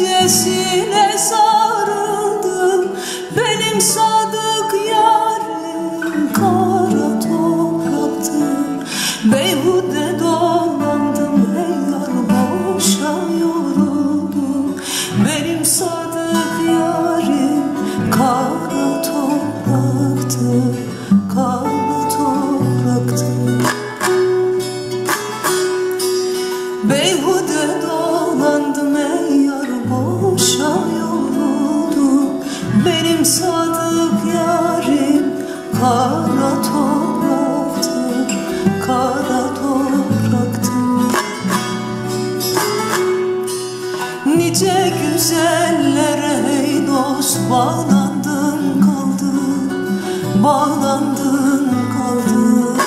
öylesine sarıldım. Benim sadık yarım kara topraktır Beyhude dolandım hey yar boşa yoruldum. Benim sadık yarım kara Sadık yarim kara topraktır, kara topraktır. Nice güzellere ey dost bağlandın kaldın, bağlandın kaldın.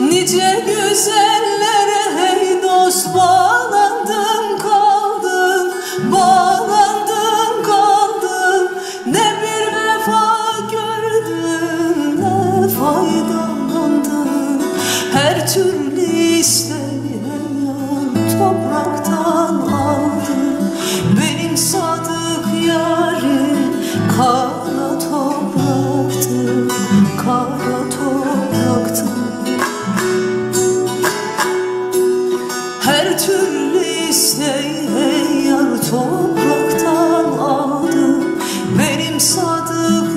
Nice güzel Her türlü isteyen topraktan aldım Benim sadık yarim kara topraktı Kara topraktı. Her türlü isteyen topraktan aldım Benim sadık